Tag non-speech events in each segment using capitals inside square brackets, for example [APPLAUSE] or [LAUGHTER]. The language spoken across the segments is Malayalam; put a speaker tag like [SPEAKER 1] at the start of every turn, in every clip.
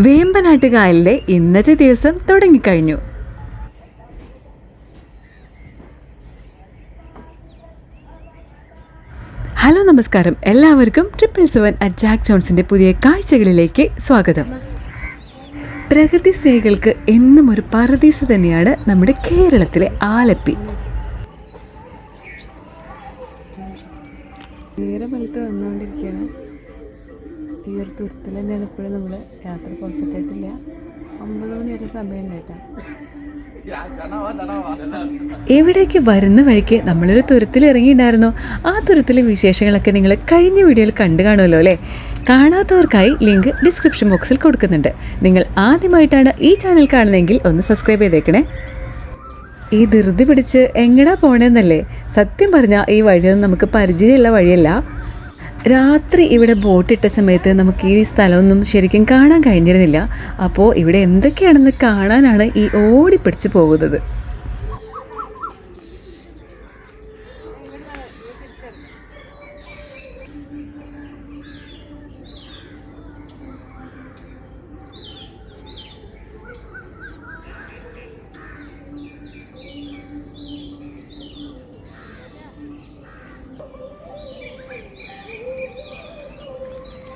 [SPEAKER 1] വേമ്പനാട്ട് കായലിലെ ഇന്നത്തെ ദിവസം തുടങ്ങിക്കഴിഞ്ഞു. ഹലോ നമസ്കാരം. എല്ലാവർക്കും ട്രിപ്പിൾ സെവൻ അറ്റ് ജാക്ക് ജോൺസിന്റെ പുതിയ കാഴ്ചകളിലേക്ക് സ്വാഗതം. പ്രകൃതി സ്നേഹികൾക്ക് എന്നും ഒരു പറദീസ തന്നെയാണ് നമ്മുടെ കേരളത്തിലെ ആലപ്പി.
[SPEAKER 2] നേരെ വെളുത്ത് വന്നുകൊണ്ടിരിക്കുകയാണ്. ഒരു തുരുത്തിൽ തന്നെയാണ് ഇപ്പോഴും നമ്മൾ യാത്ര പുറപ്പെട്ടിട്ടില്ല. ഒമ്പത് മണി വരെ സമയം കേട്ടോ.
[SPEAKER 1] എവിടേക്ക് വരുന്ന വഴിക്ക് നമ്മളൊരു തുരത്തിൽ ഇറങ്ങിയിട്ടുണ്ടായിരുന്നു. ആ തുരത്തിലെ വിശേഷങ്ങളൊക്കെ നിങ്ങൾ കഴിഞ്ഞ വീഡിയോയിൽ കണ്ടു കാണുമല്ലോ അല്ലേ? കാണാത്തവർക്കായി ലിങ്ക് ഡിസ്ക്രിപ്ഷൻ ബോക്സിൽ കൊടുക്കുന്നുണ്ട്. നിങ്ങൾ ആദ്യമായിട്ടാണ് ഈ ചാനൽ കാണുന്നതെങ്കിൽ ഒന്ന് സബ്സ്ക്രൈബ് ചെയ്തേക്കണേ. ഈ ധൃതി പിടിച്ച് എങ്ങടാ പോണേന്നല്ലേ? സത്യം പറഞ്ഞാൽ ഈ വഴിയൊന്നും നമുക്ക് പരിചയമുള്ള വഴിയല്ല. രാത്രി ഇവിടെ ബോട്ടിട്ട സമയത്ത് നമുക്ക് ഈ സ്ഥലമൊന്നും ശരിക്കും കാണാൻ കഴിഞ്ഞിരുന്നില്ല. അപ്പോൾ ഇവിടെ എന്തൊക്കെയാണെന്ന് കാണാനാണ് ഈ ഓടിപ്പിടിച്ച് പോകുന്നത്.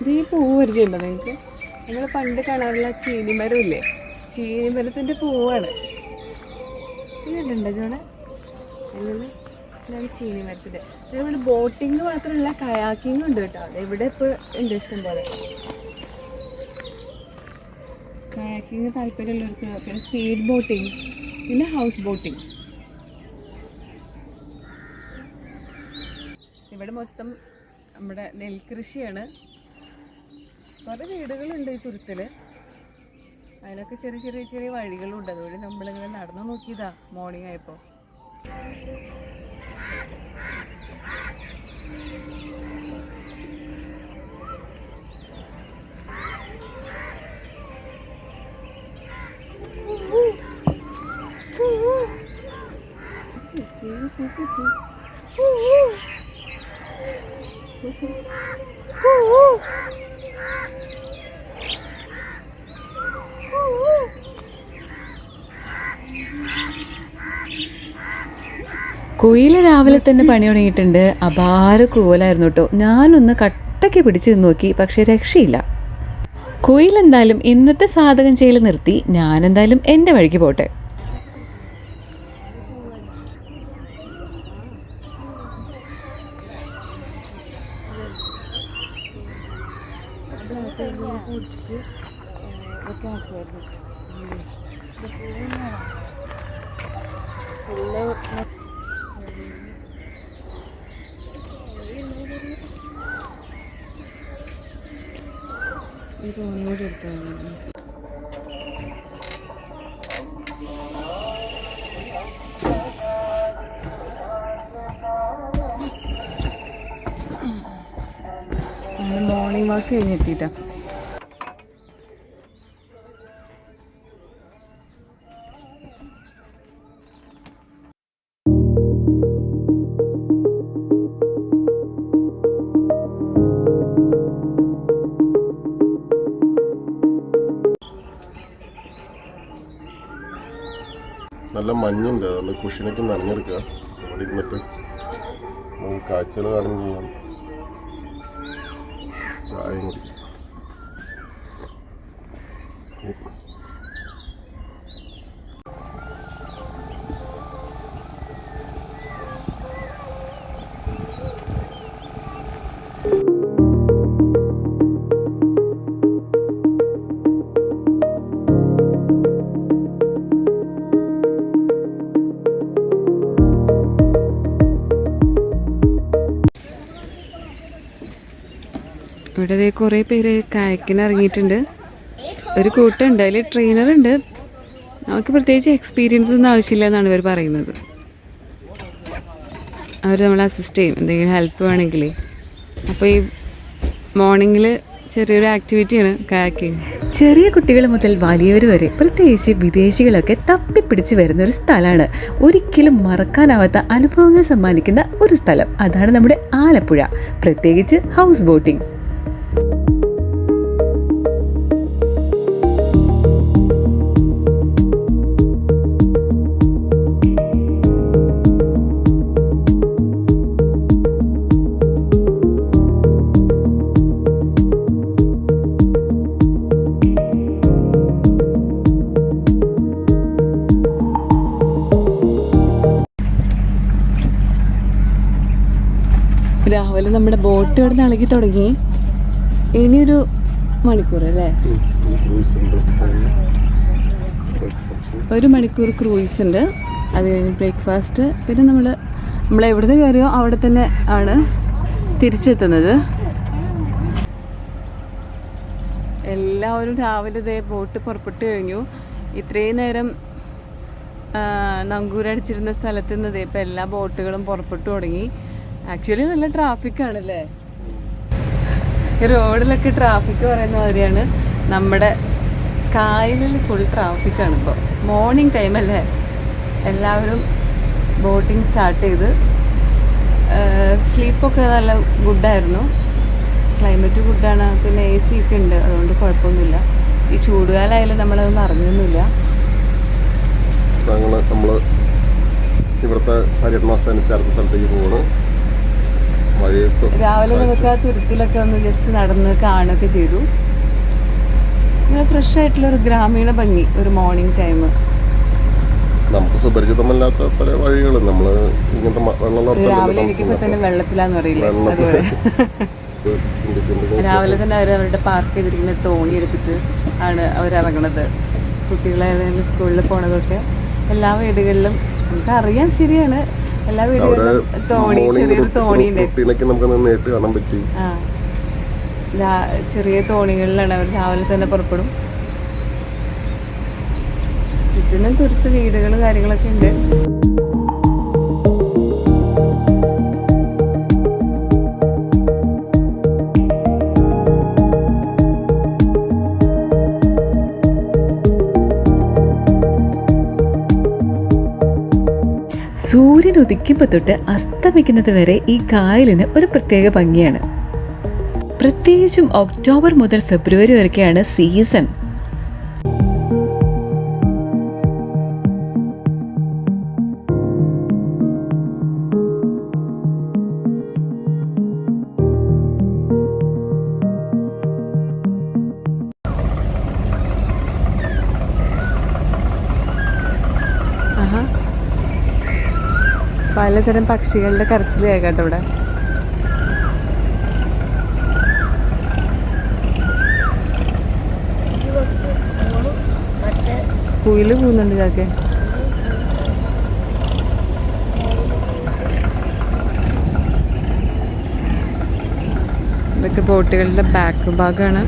[SPEAKER 2] ഇത് ഈ നിങ്ങൾക്ക്? നമ്മൾ പണ്ട് കാണാറുള്ള ചീനിമരം ഇല്ലേ ചീനിമരത്തിന്റെ പൂവാണ് ഇതുണ്ടോ ജോണെ? അല്ലെങ്കിൽ ഇതാണ് ചീനിമരത്തിന്റെ. ഇവിടെ ബോട്ടിങ് മാത്രമല്ല കയാക്കിങ്ങും ഉണ്ട് കേട്ടോ. ഇവിടെ ഇപ്പോൾ ഉണ്ട് ഇഷ്ടം പോലെ കയാക്കിങ് താല്പര്യമുള്ളവർക്ക് പിന്നെ സ്പീഡ് ബോട്ടിങ് പിന്നെ ഹൗസ് ബോട്ടിങ്. ഇവിടെ മൊത്തം നമ്മുടെ നെൽകൃഷിയാണ്. കുറേ വീടുകളുണ്ട് ഈ തുരുത്തിൽ അതിനൊക്കെ ചെറിയ ചെറിയ ചെറിയ വഴികളുണ്ട്. അതുവഴി നമ്മളിങ്ങനെ നടന്നു നോക്കിയതാ മോർണിംഗ് ആയപ്പോൾ [LAUGHS] [LAUGHS]
[SPEAKER 1] കുയിൽ രാവിലെ തന്നെ പണി തുടങ്ങിയിട്ടുണ്ട്. അപാര കൂവലായിരുന്നു കേട്ടോ ഞാനൊന്ന് കട്ടയ്ക്ക് പിടിച്ചു നോക്കി പക്ഷെ രക്ഷയില്ല. കുയിൽ എന്തായാലും ഇന്നത്തെ സാധകം ചെയ്യൽ നിർത്തി. ഞാനെന്തായാലും എന്റെ വഴിക്ക് പോട്ടെ
[SPEAKER 2] ഒക്കെ ആക്കുമായിരുന്നു ഇത് ഒന്നുകൂടി എടുത്തു മോർണിംഗ് വാക്ക് കഴിഞ്ഞെത്തിയിട്ടാ
[SPEAKER 3] നല്ല മഞ്ഞുണ്ട്. അതുകൊണ്ട് കുഷിനൊക്കെ നനഞ്ഞെടുക്കുക. അവിടെ ഇരുന്നിട്ട് കാഴ്ചകൾ കാണുകയും ചെയ്യാം. ചായ കുടിക്കാം.
[SPEAKER 2] ഇവിടെ കുറേ പേര് കായക്കിന് ഇറങ്ങിയിട്ടുണ്ട്. ഒരു കൂട്ടുണ്ട് അതിൽ ട്രെയിനർ ഉണ്ട്. നമുക്ക് പ്രത്യേകിച്ച് എക്സ്പീരിയൻസ് ഒന്നും ആവശ്യമില്ല എന്നാണ് ഇവർ പറയുന്നത്. അവർ നമ്മളെ അസിസ്റ്റ് ചെയ്യും. എന്തെങ്കിലും ഹെൽപ്പ് വേണമെങ്കിൽ അപ്പോൾ ഈ മോർണിംഗിൽ ചെറിയൊരു ആക്ടിവിറ്റിയാണ് കാക്കിങ്
[SPEAKER 1] ചെറിയ കുട്ടികൾ മുതൽ വലിയവർ വരെ പ്രത്യേകിച്ച് വിദേശികളൊക്കെ തപ്പിപ്പിടിച്ച് വരുന്ന ഒരു സ്ഥലമാണ്. ഒരിക്കലും മറക്കാനാവാത്ത അനുഭവങ്ങൾ സമ്മാനിക്കുന്ന ഒരു സ്ഥലം. അതാണ് നമ്മുടെ ആലപ്പുഴ. പ്രത്യേകിച്ച് ഹൗസ് ബോട്ടിംഗ്
[SPEAKER 2] രാവിലെ നമ്മുടെ ബോട്ട് ഇവിടെ നിന്ന് ഇളകി തുടങ്ങി. ഇനിയൊരു മണിക്കൂർ അല്ലേ? ഒരു മണിക്കൂർ ക്രൂയിസ് ഉണ്ട്. അത് കഴിഞ്ഞ് ബ്രേക്ക്ഫാസ്റ്റ് പിന്നെ നമ്മൾ നമ്മൾ എവിടുന്ന് കയറിയോ അവിടെ തന്നെ ആണ് തിരിച്ചെത്തുന്നത്. എല്ലാവരും രാവിലെ ഇതേ ബോട്ട് പുറപ്പെട്ടു കഴിഞ്ഞു. ഇത്രയും നേരം നങ്കൂരടിച്ചിരുന്ന സ്ഥലത്ത് നിന്ന് ഇതേ ഇപ്പം എല്ലാ ബോട്ടുകളും പുറപ്പെട്ടു തുടങ്ങി. ആക്ച്വലി നല്ല ട്രാഫിക് ആണല്ലേ? ഈ റോഡിലൊക്കെ ട്രാഫിക് പറയുന്ന മാതിരിയാണ്. നമ്മുടെ കായലിൽ ഫുൾ ട്രാഫിക്കാണ് ഇപ്പോൾ മോർണിംഗ് ടൈമല്ലേ എല്ലാവരും ബോട്ടിങ് സ്റ്റാർട്ട് ചെയ്ത് സ്ലീപ്പൊക്കെ നല്ല ഗുഡായിരുന്നു ക്ലൈമറ്റ് ഗുഡാണ് പിന്നെ എ സി ഒക്കെ ഉണ്ട്. അതുകൊണ്ട് കുഴപ്പമൊന്നുമില്ല. ഈ ചൂടുകാലായാലും നമ്മളതൊന്നും അറിഞ്ഞൊന്നുമില്ല.
[SPEAKER 3] ഞങ്ങൾ നമ്മൾ ഇവിടുത്തെ പര്യടനം അവസാനിച്ച് അടുത്ത സ്ഥലത്തേക്ക് മഴയത്ത്
[SPEAKER 2] രാവിലെ നമുക്ക് ആ തുരുത്തിലൊക്കെ ഒന്ന് ജസ്റ്റ് നടന്ന് കാണുകയൊക്കെ ചെയ്തു. നല്ല ഫ്രഷ് ആയിട്ടുള്ള ഒരു ഗ്രാമീണ ഭംഗി ഒരു മോർണിംഗ് ടൈം
[SPEAKER 3] നമുക്ക് സുപരിചിതമല്ലാത്ത പല വഴികളും. നമ്മൾ ഇങ്ങനത്തെ വെള്ളം
[SPEAKER 2] രാവിലെ എനിക്കിപ്പോ തന്നെ വെള്ളത്തിലാന്ന്
[SPEAKER 3] അറിയില്ല.
[SPEAKER 2] രാവിലെ തന്നെ അവർ അവരുടെ പാർക്ക് ചെയ്തിരിക്കുന്ന തോണി എടുത്തിട്ട് ആണ് അവരിറങ്ങണത് കുട്ടികളെ സ്കൂളിൽ പോണതൊക്കെ എല്ലാ വീടുകളിലും. നമുക്ക് അറിയാം ശരിയാണ്. എല്ലാ മോർണിംഗ്
[SPEAKER 3] റൊട്ടീനൊക്കെ നമുക്ക് നേരിട്ട് കാണാൻ പറ്റി.
[SPEAKER 2] ചെറിയ തോണികളിലാണ് അവർ രാവിലെ തന്നെ പുറപ്പെടും. ചുറ്റിനും തുരുത്ത് വീടുകളും കാര്യങ്ങളൊക്കെ ഉണ്ട്.
[SPEAKER 1] സൂര്യൻ ഉദിക്കുമ്പോൾ തൊട്ട് അസ്തമിക്കുന്നത് വരെ ഈ കായലിന് ഒരു പ്രത്യേക ഭംഗിയാണ്. പ്രത്യേകിച്ചും ഒക്ടോബർ മുതൽ ഫെബ്രുവരി വരെയൊക്കെയാണ് സീസൺ.
[SPEAKER 2] പലതരം പക്ഷികളുടെ കരച്ചിൽ കേൾക്കാട്ടോ ഇവിടെ. കുയിൽ പോകുന്നുണ്ട് ചാക്കെ ഇതൊക്കെ ബോട്ടുകളുടെ ബാക്ക് ഭാഗമാണ്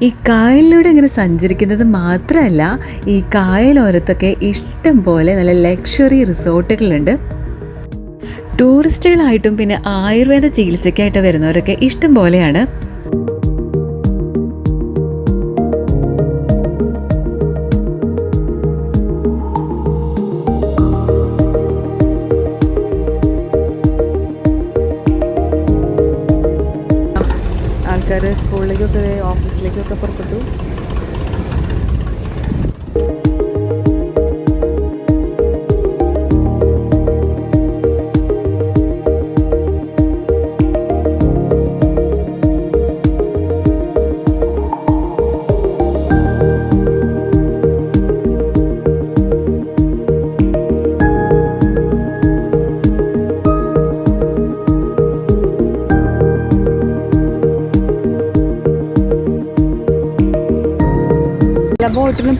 [SPEAKER 1] ഈ കായലിലൂടെ ഇങ്ങനെ സഞ്ചരിക്കുന്നത് മാത്രമല്ല ഈ കായലോരത്തൊക്കെ ഇഷ്ടം പോലെ നല്ല ലക്ഷറി റിസോർട്ടുകളുണ്ട് ടൂറിസ്റ്റുകളായിട്ടും പിന്നെ ആയുർവേദ ചികിത്സയ്ക്കായിട്ട് വരുന്നവരൊക്കെ ഇഷ്ടം പോലെയാണ്.
[SPEAKER 2] ആൾക്കാർ സ്കൂളിലേക്കൊക്കെ ഓഫീസിലേക്കൊക്കെ പുറപ്പെട്ടു.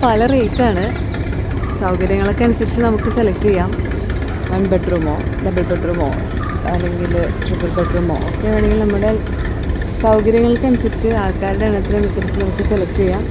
[SPEAKER 2] പല റേറ്റാണ്. സൗകര്യങ്ങളൊക്കെ അനുസരിച്ച് നമുക്ക് സെലക്ട് ചെയ്യാം. വൺ ബെഡ്റൂമോ ഡബിൾ ബെഡ്റൂമോ അല്ലെങ്കിൽ ട്രിപ്പിൾ ബെഡ്റൂമോ ഒക്കെ വേണമെങ്കിൽ നമ്മുടെ സൗകര്യങ്ങൾക്കനുസരിച്ച് ആൾക്കാരുടെ എണ്ണത്തിനനുസരിച്ച് നമുക്ക് സെലക്ട് ചെയ്യാം.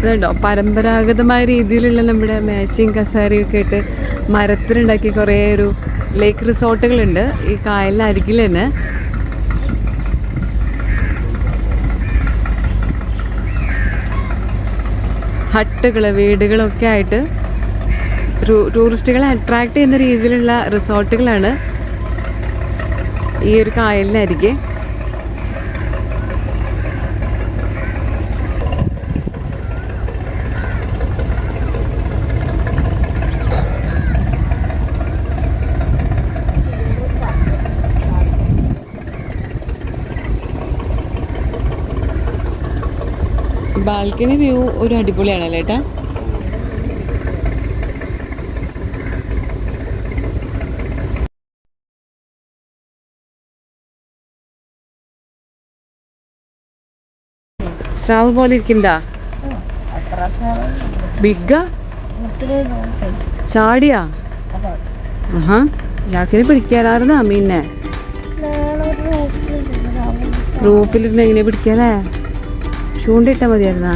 [SPEAKER 2] ഇതുണ്ടോ? പരമ്പരാഗതമായ രീതിയിലുള്ള നമ്മുടെ മേശയും കസാരയും ഒക്കെ ഇട്ട് മരത്തിലുണ്ടാക്കിയ കുറേ ഒരു ലേക്ക് റിസോർട്ടുകളുണ്ട് ഈ കായലിനരികിൽ തന്നെ. ഹട്ടുകൾ വീടുകളൊക്കെ ആയിട്ട് ടൂറിസ്റ്റുകളെ അട്രാക്ട് ചെയ്യുന്ന രീതിയിലുള്ള റിസോർട്ടുകളാണ് ഈ ഒരു കായലിനരികെ ബാൽക്കണി വ്യൂ ഒരു അടിപൊളിയാണല്ലേ ഏട്ടാ? സ്രാവ് പോലെ ഇരിക്കണ്ടാ? ബിഗ ചാടിയാ? ആഹാ യാക്കിന് പിടിക്കാറായിരുന്നാ മീനെ റൂഫിലിരുന്ന് എങ്ങനെ പിടിക്കാല്ലേ? ചൂണ്ടിട്ടാ മതിയായിരുന്നാ?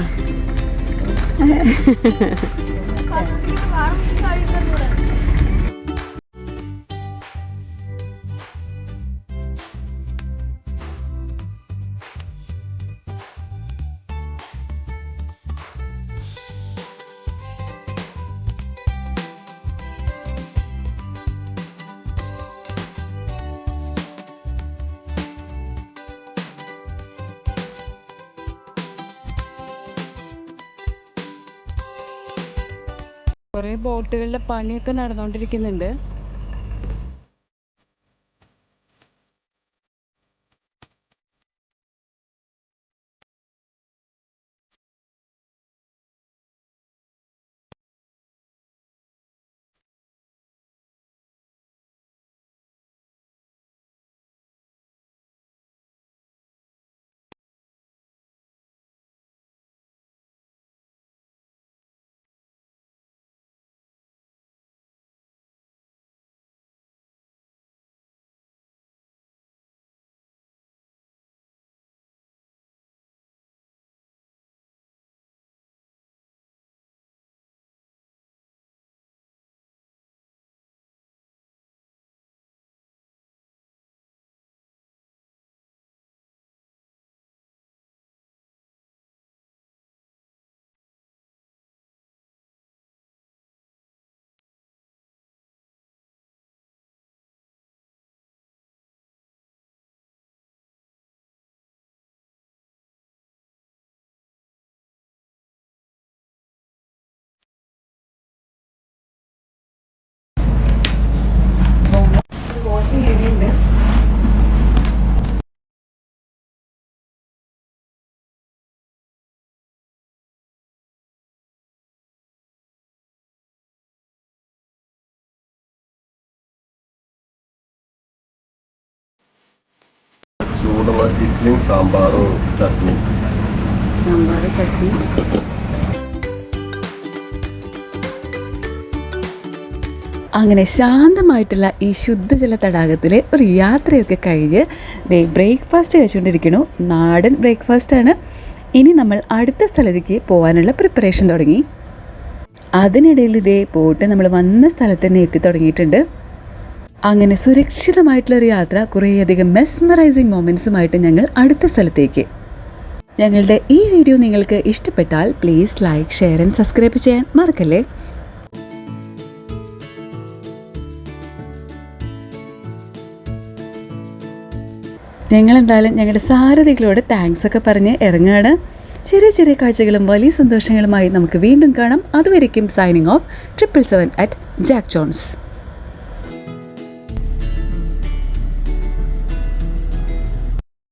[SPEAKER 2] കുറേ ബോട്ടുകളുടെ പണിയൊക്കെ നടന്നുകൊണ്ടിരിക്കുന്നുണ്ട്
[SPEAKER 3] ഇഡ്ഡലിയും സാമ്പാറും ചട്നി
[SPEAKER 2] സാമ്പാർ ചട്നി.
[SPEAKER 1] അങ്ങനെ ശാന്തമായിട്ടുള്ള ഈ ശുദ്ധജല തടാകത്തിലെ ഒരു യാത്രയൊക്കെ കഴിഞ്ഞ് ദേ ബ്രേക്ക്ഫാസ്റ്റ് കഴിച്ചുകൊണ്ടിരിക്കണു നാടൻ ബ്രേക്ക്ഫാസ്റ്റാണ്. ഇനി നമ്മൾ അടുത്ത സ്ഥലത്തേക്ക് പോകാനുള്ള പ്രിപ്പറേഷൻ തുടങ്ങി. അതിനിടയിൽ ഇതേ പോട്ട് നമ്മൾ വന്ന സ്ഥലത്ത് തന്നെ എത്തി തുടങ്ങിയിട്ടുണ്ട്. അങ്ങനെ സുരക്ഷിതമായിട്ടുള്ളൊരു യാത്ര കുറേയധികം മെസ്മറൈസിങ് മൊമെന്റ്സുമായിട്ട് ഞങ്ങൾ അടുത്ത സ്ഥലത്തേക്ക്. ഞങ്ങളുടെ ഈ വീഡിയോ നിങ്ങൾക്ക് ഇഷ്ടപ്പെട്ടാൽ please like share and subscribe ചെയ്യാൻ മറക്കല്ലേ? ഞങ്ങൾ എന്തായാലും ഞങ്ങളുടെ സാരഥികളോട് താങ്ക്സ് ഒക്കെ പറഞ്ഞ് ഇറങ്ങുകയാണ് ചെറിയ ചെറിയ കാഴ്ചകളും വലിയ സന്തോഷങ്ങളുമായി നമുക്ക് വീണ്ടും കാണാം. അതുവരയ്ക്കും signing off triple seven at Jack Jones